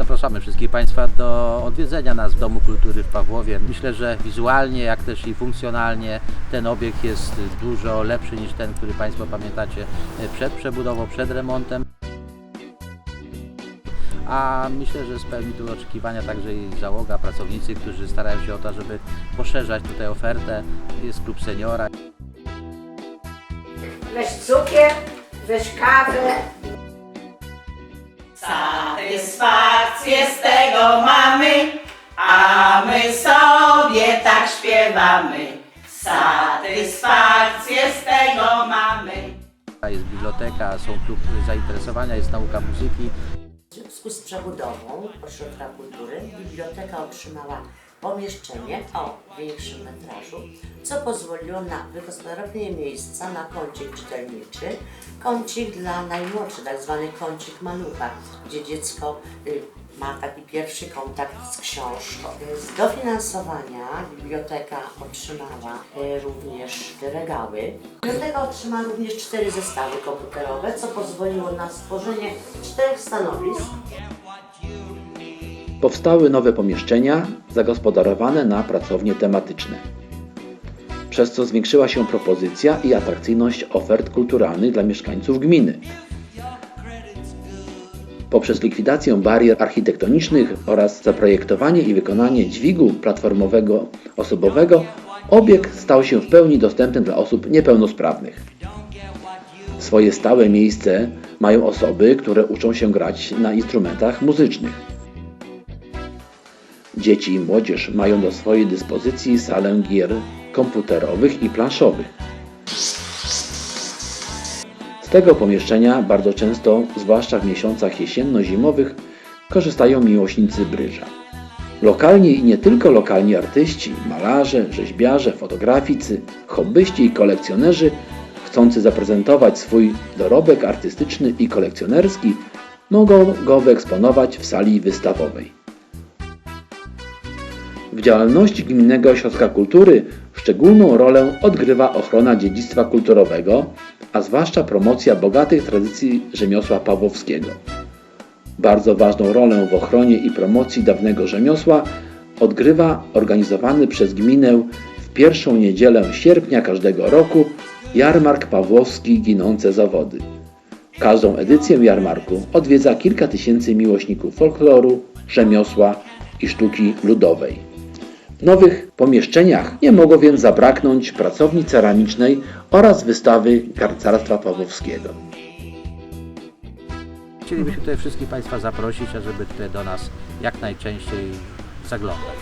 zapraszamy wszystkich Państwa do odwiedzenia nas w Domu Kultury w Pawłowie. Myślę, że wizualnie, jak też i funkcjonalnie ten obiekt jest dużo lepszy niż ten, który Państwo pamiętacie przed przebudową, przed remontem. A myślę, że spełni tu oczekiwania także i załoga, pracownicy, którzy starają się o to, żeby poszerzać tutaj ofertę. Jest klub seniora, Weź cukier, weź kawę. Satysfakcję z tego mamy, a my sobie tak śpiewamy. Satysfakcję z tego mamy. jest biblioteka, są klub zainteresowania, jest nauka muzyki. W związku z przebudową Ośrodka Kultury biblioteka otrzymała pomieszczenie o większym metrażu, co pozwoliło na wygospodarowanie miejsca na kącik czytelniczy, kącik dla najmłodszych, tak zwany kącik malucha, gdzie dziecko y, ma taki pierwszy kontakt z książką. Z dofinansowania biblioteka otrzymała y, również regały. Biblioteka otrzymała również cztery zestawy komputerowe, co pozwoliło na stworzenie czterech stanowisk Powstały nowe pomieszczenia zagospodarowane na pracownie tematyczne, przez co zwiększyła się propozycja i atrakcyjność ofert kulturalnych dla mieszkańców gminy. Poprzez likwidację barier architektonicznych oraz zaprojektowanie i wykonanie dźwigu platformowego osobowego, obiekt stał się w pełni dostępny dla osób niepełnosprawnych. Swoje stałe miejsce mają osoby, które uczą się grać na instrumentach muzycznych. Dzieci i młodzież mają do swojej dyspozycji salę gier komputerowych i planszowych. Z tego pomieszczenia bardzo często, zwłaszcza w miesiącach jesienno-zimowych, korzystają miłośnicy bryża. Lokalni i nie tylko lokalni artyści, malarze, rzeźbiarze, fotograficy, hobbyści i kolekcjonerzy, chcący zaprezentować swój dorobek artystyczny i kolekcjonerski, mogą go wyeksponować w sali wystawowej. W działalności Gminnego Ośrodka Kultury szczególną rolę odgrywa ochrona dziedzictwa kulturowego, a zwłaszcza promocja bogatych tradycji rzemiosła pawłowskiego. Bardzo ważną rolę w ochronie i promocji dawnego rzemiosła odgrywa organizowany przez gminę w pierwszą niedzielę sierpnia każdego roku jarmark pawłowski Ginące Zawody. Każdą edycję jarmarku odwiedza kilka tysięcy miłośników folkloru, rzemiosła i sztuki ludowej. W nowych pomieszczeniach nie mogło więc zabraknąć pracowni ceramicznej oraz wystawy garcarstwa pawłowskiego. Chcielibyśmy tutaj wszystkich Państwa zaprosić, ażeby tutaj do nas jak najczęściej zaglądać.